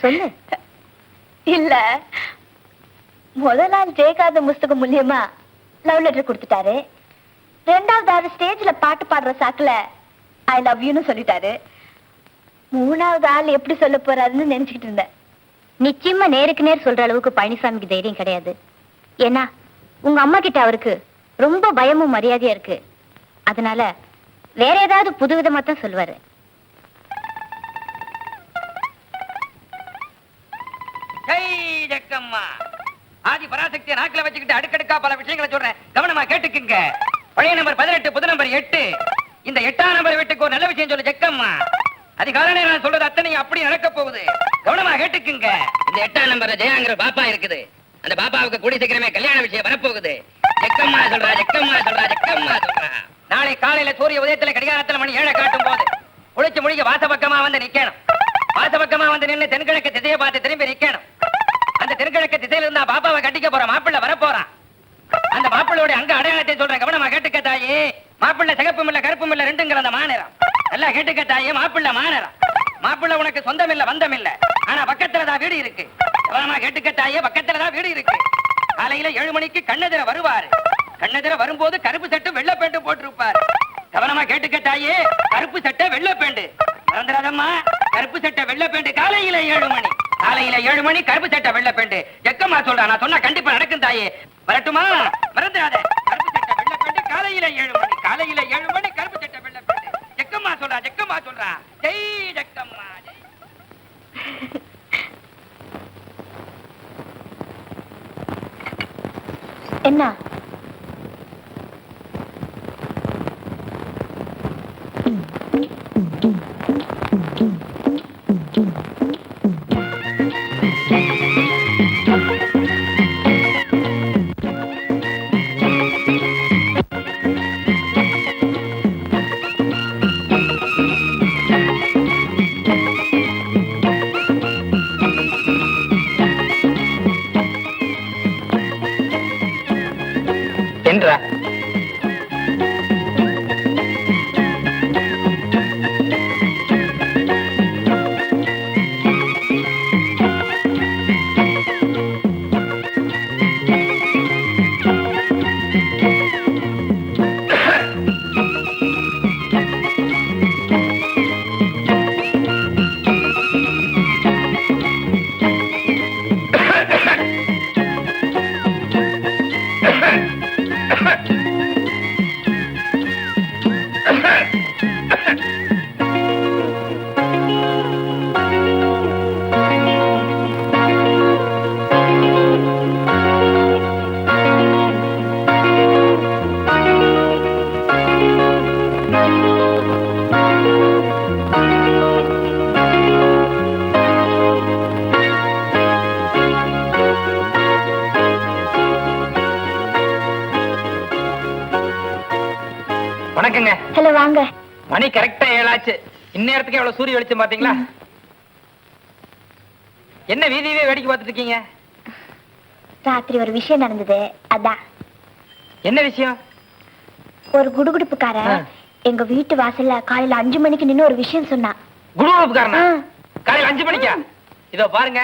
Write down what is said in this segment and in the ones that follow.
சொல்லு. இல்ல. முத நாள் ஜெயகாந்த புஸ்தகம் மூலியமா லவ் லெட்டர் கொடுத்துட்டாரு. ரெண்டாவது ஆறு ஸ்டேஜ்ல பாட்டு பாடுற சாக்குல ஐ லவ் யூன்னு சொல்லிட்டாரு. மூணாவது ஆள் எப்படி சொல்ல போறாருன்னு நினைச்சுக்கிட்டு இருந்தேன். நிச்சயமா நேருக்கு நேர் சொல்ற அளவுக்கு பழனிசாமிக்கு தைரியம் கிடையாது. ஏன்னா உங்க அம்மா கிட்ட அவருக்கு ரொம்ப பயமும் மரியாதையா இருக்கு. அதனால வேற ஏதாவது புதுவிதமா தான் சொல்லுவாரு ஆதி பராசக்தியை நாக்கில வச்சுக்கிட்டு அடுக்கடுக்கா பல விஷயங்களை சொல்றேன். கவனமா கேட்டுக்குங்க. பழைய நம்பர் பதினெட்டு புது நம்பர் எட்டு. இந்த எட்டாம் நம்பர் வீட்டுக்கு ஒரு நல்ல விஷயம் சொல்லு ஜக்கம்மா. அதிகாலையில நான் சொல்றது அத்தனை அப்படி நடக்க போகுது. கவனமா கேட்டுக்குங்க. இந்த எட்டாம் நம்பர் ஜெயாங்கிற பாப்பா இருக்குது. அந்த பாப்பாவுக்கு கூடி சீக்கிரமே கல்யாண விஷயம் வரப்போகுது. ஜக்கம்மா சொல்றா ஜக்கம்மா சொல்றா ஜக்கம்மா சொல்றா. நாளை காலையில சூரிய உதயத்துல கடிகாரத்துல மணி ஏழை காட்டும் போது குளிச்சு முடிக்க வாச பக்கமா வந்து நிக்கணும். வாச பக்கமா வந்து நின்னு தென்கிழக்கு திசையை பார்த்து திரும்பி நிக்கணும். அந்த தென்கிழக்கு திசையில இருந்தா பாப்பாவை கட்டிக்க போற மாப்பிள்ள வரப்போறான் அந்த மாப்பிள்ளையோட அங்க அடையாளத்தை சொல்றேன் கவனமா கேட்டுக்க தாயி. மாப்பிள்ளை சிகப்பும் இல்ல கருப்பும் இல்ல ரெண்டுங்கிற அந்த மாநிலம். நல்லா கேட்டுக்க தாயி மாப்பிள்ள மாநிலம். மாப்பிள்ளை உனக்கு சொந்தம் இல்ல வந்தம் இல்ல. ஆனா பக்கத்துலதான் வீடு இருக்கு. கவனமா கேட்டுக்க தாயே பக்கத்துலதான் வீடு இருக்கு. காலையில ஏழு மணிக்கு கண்ணெதிர வருவாரு. கண்ணெதிர வரும்போது கருப்பு சட்டை வெள்ள பேண்டு போட்டிருப்பாரு. கவனமா கேட்டுக்க தாயே கருப்பு சட்டை வெள்ள பேண்டு. மறந்துடாதம்மா கருப்பு சட்டை வெள்ள பேண்டு காலையில ஏழு மணி. காலையில ஏழு மணி கருப்பு சட்டை வெள்ள பெண்டு ஜக்கம்மா சொல்றா? நான் சொன்னா கண்டிப்பா நடக்கும் தாயே. வரட்டுமா? மறந்துடாத கருப்பு சட்டை வெள்ள பெண்டு காலையில ஏழு மணி காலையில ஏழு மணி கருப்பு சட்டை வெள்ள பெண்டு ஜக்கம்மா சொல்றா? ஜக்கம்மா சொல்றா? ஜெய் ஜக்கம்மா என்ன? ஹலோ வாங்க. மணி கரெக்டா ஏழாச்சு. இந்நேரத்துக்கு எவ்வளவு சூரிய வெளிச்சம் பாத்தீங்களா என்ன வீதியவே வேடிக்கை பார்த்துட்டு இருக்கீங்க? ராத்திரி ஒரு விஷயம் நடந்தது அதான். என்ன விஷயம்? ஒரு குடுகுடுப்புக்கார. எங்க வீட்டு வாசல்ல காலையில அஞ்சு மணிக்கு நின்னு ஒரு விஷயம் சொன்னான். குருவப்புக்காரனா ஆ. காலையில அஞ்சு மணிக்கா? இதோ பாருங்க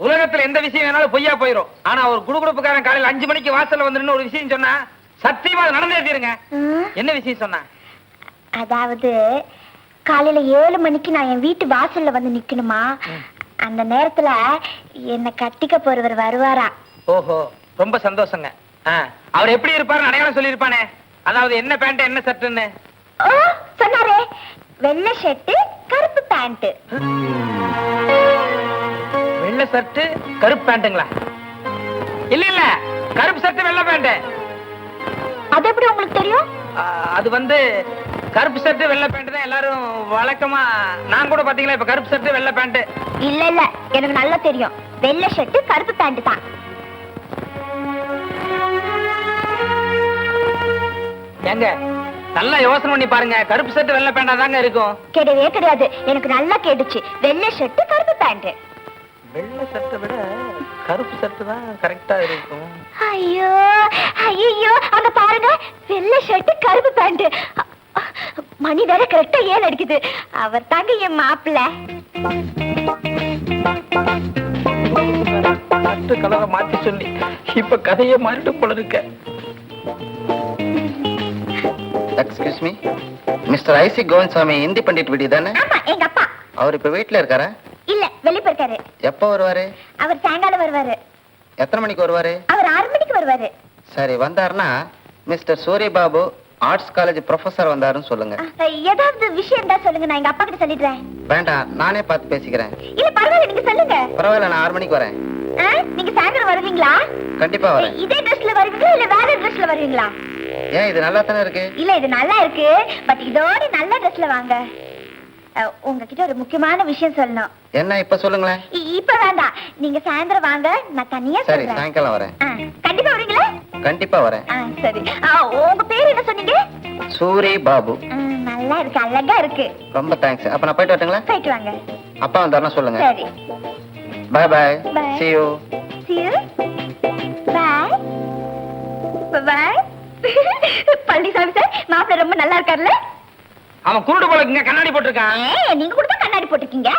உலகத்துல எந்த விஷயம் வேணாலும் பொய்யா போயிரும். ஆனா ஒரு குடுகுடுப்புக்காரன் காலையில அஞ்சு மணிக்கு வாசல்ல வந்து ஒரு விஷயம் சொன்னா சத்தியமா நடந்தே தீருங்க. என்ன விஷயம் சொன்னா அதாவது காலையில ஏழு மணிக்கு நான் என் வீட்டு வாசல்ல வந்து நிக்கணுமா? அந்த நேரத்துல என்ன கட்டிக்க போறவர் வருவாரா? ஓஹோ ரொம்ப சந்தோஷங்க. அவர் எப்படி இருப்பாருன்னு அடையாளம் சொல்லியிருப்பானே. அதாவது என்ன பேண்ட் என்ன சட்டுன்னு சொன்னாரே. வெள்ளை ஷர்ட்டு கருப்பு பேண்ட் வெள்ளை சர்ட் கருப்பு பேண்ட்டுங்களா இல்ல இல்ல. கருப்பு சர்ட் வெள்ளை பேண்ட் அது எப்படி உங்களுக்கு தெரியும்? அது வந்து கருப்பு சர்ட் வெள்ளை பேண்ட் தான் எல்லாரும் வழக்கமா நான் கூட பாத்தீங்களா இப்ப கருப்பு சர்ட் வெள்ளை பேண்ட் இல்ல இல்ல. எனக்கு நல்லா தெரியும். வெள்ளை ஷர்ட்டு கருப்பு பேண்ட் தான். ஏங்க நல்லா யோசனை பண்ணி பாருங்க. கருப்பு சர்ட் வெள்ளை பேண்டா தாங்க இருக்கும். கிடையவே கிடையாது. எனக்கு நல்லா கேட்டுச்சு. வெள்ளை ஷர்ட்டு கருப்பு பேண்ட் வெள்ளை சட்டை விட கருப்பு சர்ட் தான் கரெக்டா இருக்கும். ஐயோ ஐயோ அங்க பாருங்க. வெள்ளை ஷர்ட் கருப்பு பேண்ட் மணி வேற கரெக்டா ஏன் அடிக்குது? அவர் தாங்க என் மாப்பிள்ள. நட்டு கலரை மாத்தி சொல்லி இப்ப கதையை மாறிட்டு போல இருக்க. Excuse me mister IC Govindasamy Hindi pandit வீடு தானே? ஆமா எங்க அப்பா. அவர் இப்ப வீட்ல இருக்காரா? இல்ல வெளிய போயிருக்காரு எப்போ வருவாரு? அவர் சாயங்காலம் வருவாரு. எத்தனை மணிக்கு வருவாரு? அவர் ஆறு மணிக்கு வருவாரு. சரி வந்தாருன்னா மிஸ்டர் சூரிய பாபு ஆர்ட்ஸ் காலேஜ் ப்ரொஃபசர் வந்தாருன்னு சொல்லுங்க. ஏதாவது விஷயம் தான் சொல்லுங்க நான் எங்க அப்பா கிட்ட சொல்லிடுறேன். வேண்டாம் நானே பார்த்து பேசிக்கிறேன். இல்ல பரவாயில்ல நீங்க சொல்லுங்க. பரவாயில்ல நான் ஆறு மணிக்கு வரேன். நீங்க சாயந்தரம் வருவீங்களா? கண்டிப்பா வரேன். இதே ட்ரெஸ்ல வருவீங்களா இல்ல வேற ட்ரெஸ்ல வருவீங்களா? ஏன் இது நல்லா தானே இருக்கு? இல்ல இது நல்லா இருக்கு பட் இதோட நல்ல ட்ரெஸ்ல வாங்க. உங்ககிட்ட ஒரு முக்கியமான விஷயம் சொல்லணும். என்ன இப்ப சொல்லுங்களேன்? இப்ப வேண்டாம். நீங்க சாயந்தரம் வாங்க நான் தனியா சரி சொல்றேன். சாயங்காலம் வரேன். கண்டிப்பா வரீங்களா? கண்டிப்பா வரேன். ஆ, சரி. ஆ, உங்க பேர் என்ன சொன்னீங்க? சூரி பாபு. நல்லா இருக்கு அழகா இருக்கு. ரொம்ப தேங்க்ஸ் அப்ப நான் போயிட்டு வரட்டுங்களா? போயிட்டு வாங்க. அப்பா வந்தாருன்னா சொல்லுங்க. சரி. Bye bye Bye. see you. See you. Bye. Bye. Palanisamy sir மாப்பிள்ளை ரொம்ப நல்லா இருக்காருல்ல அவன் குருடு போல இங்க கண்ணாடி போட்டிருக்கான். நீங்க கூட தான் கண்ணாடி போட்டிருக்கீங்க?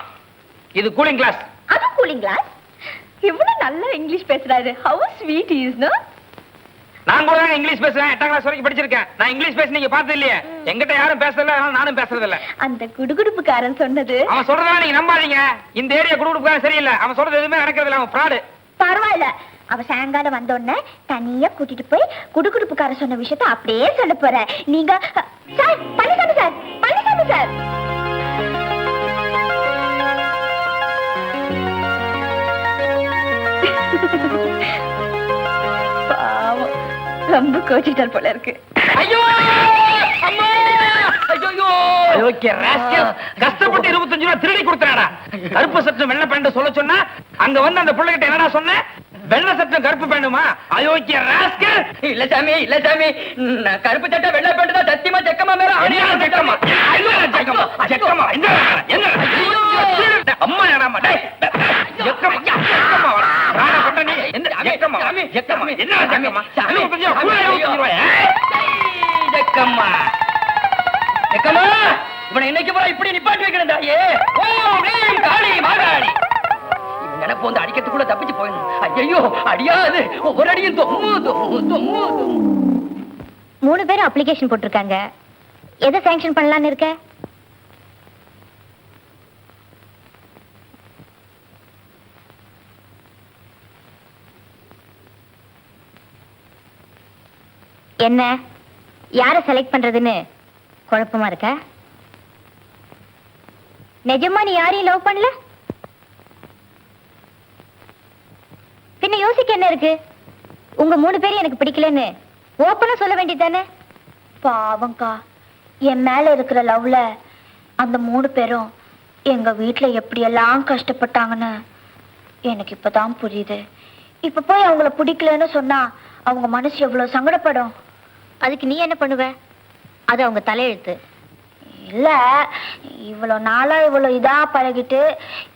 இது கூலிங் கிளாஸ் அது கூலிங்களா இவ்வளவு நல்லா இங்கிலீஷ் பேசுறாரு. ஹவு ஸ்வீட் இஸ் நோ நான் கூட இங்கிலீஷ் பேசுறேன். எட்டாம் கிளாஸ் வரைக்கும் படிச்சிருக்கேன். நான் இங்கிலீஷ் பேச நீங்க பார்த்தது இல்லையே எங்கிட்ட யாரும் பேசல நானும் பேசுறது இல்ல அந்த குடுகுடுப்புக்காரன் சொன்னது அவன் சொல்றதா நீங்க நம்பாதீங்க. இந்த ஏரியா குடுக்குறதுக்காக சரியில்லை. அவன் சொல்றது எதுவுமே நடக்கிறது இல்ல. அவன் ஃப்ராடு பரவாயில்ல. அவ சாயங்காலம் வந்த உடனே தனியா கூட்டிட்டு போய் குடுகுடுப்புக்காரன் சொன்ன விஷயத்த அப்படியே சொல்ல போற. நீங்க sir Palanisamy sir Palanisamy sir. பாவம் ரொம்ப கோச்சிட்டார் போல இருக்கு. ஐயோ! அம்மா! ஐயோ ஓகே ராஸ்கல். கஷ்டப்பட்டு இருபத்தஞ்சு ரூபா திருடி கொடுத்தாடா கருப்பு சட்டம் வெள்ளை பேண்ட் சொல்ல சொன்னா அங்க வந்து அந்த பிள்ளைகிட்ட என்னடா சொன்ன? வெள்ளை சட்டம் கருப்பு பேண்டுமா அயோக்கிய ராஸ்கல். இல்ல சாமி இல்ல சாமி. நான் கருப்பு சட்டை வெள்ளை பேண்ட் தான் சத்தியமா செக்கமா மேல என்ன ஜெக்கமா? ஜெக்கமா? என்ன என்ன அம்மா ஏடாமா டேய் இன்னைக்கு பூரா இப்படி நிப்பாட்டி தாயே. காளி மாகாளி. நினைப்பு வந்து அடிக்கிறதுக்குள்ள தப்பிச்சு போயிடணும். ஐயோ அடியாது. ஒவ்வொரு அடியும் மூணு பேரும் அப்ளிகேஷன் போட்டிருக்காங்க. எதை சாங்ஷன் பண்ணலான்னு இருக்க? என்ன? யாரை செலக்ட் பண்றதுன்னு குழப்பமா இருக்க? நிஜமா நீ யாரையும் லவ் பண்ணல? பின்ன யோசிக்க என்ன இருக்கு? உங்க மூணு பேரும் எனக்கு பிடிக்கலன்னு ஓப்பனா சொல்ல வேண்டியதானே பாவம்க்கா. என் மேல இருக்கிற லவ்ல அந்த மூணு பேரும் எங்க வீட்ல எப்படியெல்லாம் கஷ்டப்பட்டாங்கன்னு எனக்கு இப்பதான் புரியுது. இப்ப போய் அவங்கள பிடிக்கலன்னு சொன்னா அவங்க மனசு எவ்வளவு சங்கடப்படும்? அதுக்கு நீ என்ன பண்ணுவ? அது அவங்க தலையெழுத்து. இல்ல இவ்வளவு நாளா இவ்வளவு இதா பழகிட்டு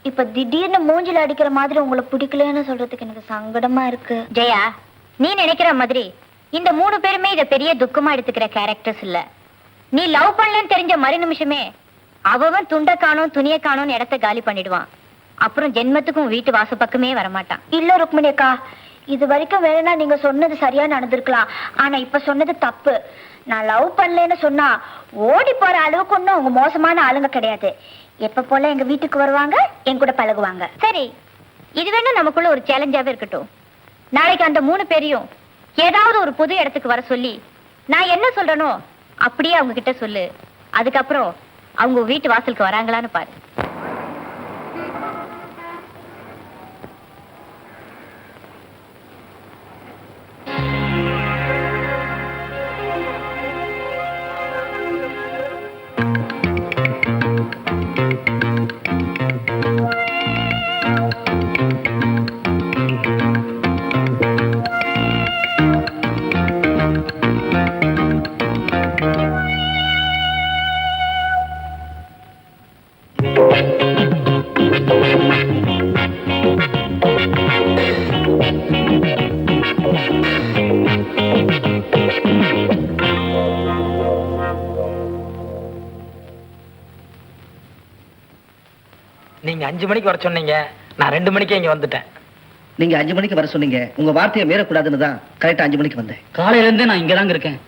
இப்ப திடீர்னு மூஞ்சில அடிக்கிற மாதிரி உங்களை பிடிக்கலன்னு சொல்றதுக்கு எனக்கு சங்கடமா இருக்கு. ஜெயா நீ நினைக்கிற மாதிரி இந்த மூணு பேருமே இத பெரிய துக்கமா எடுத்துக்கிற கேரக்டர்ஸ் இல்ல. நீ லவ் பண்ணலன்னு தெரிஞ்ச மறு நிமிஷமே அவன் துண்ட காணோம் துணிய காணோம்னு இடத்த காலி பண்ணிடுவான். அப்புறம் ஜென்மத்துக்கும் வீட்டு வாச பக்கமே வரமாட்டான். இல்ல ருக்மிணி அக்கா இது வரைக்கும் வேணும்னா நீங்க சொன்னது சரியா நடந்திருக்கலாம். ஆனா இப்ப சொன்னது தப்பு. நான் லவ் பண்ணலன்னு சொன்னா ஓடி போற அளவுக்கு ஒன்றும் அவங்க மோசமான ஆளுங்க கிடையாது. எப்ப போல எங்க வீட்டுக்கு வருவாங்க என் கூட பழகுவாங்க. சரி இது வேணா நமக்குள்ள ஒரு சேலஞ்சாவே இருக்கட்டும். நாளைக்கு அந்த மூணு பேரையும் ஏதாவது ஒரு புது இடத்துக்கு வர சொல்லி நான் என்ன சொல்றனோ அப்படியே அவங்க கிட்ட சொல்லு. அதுக்கப்புறம் அவங்க வீட்டு வாசலுக்கு வராங்களான்னு பாரு. அஞ்சு மணிக்கு வர சொன்னீங்க. நான் ரெண்டு மணிக்கே இங்க வந்துட்டேன். நீங்க அஞ்சு மணிக்கு வர சொன்னீங்க. உங்க வார்த்தையை மீறக்கூடாதுன்னு தான் கரெக்டா அஞ்சு மணிக்கு வந்தேன். காலையில இருந்தே நான் இங்கதாங்க இருக்கேன்.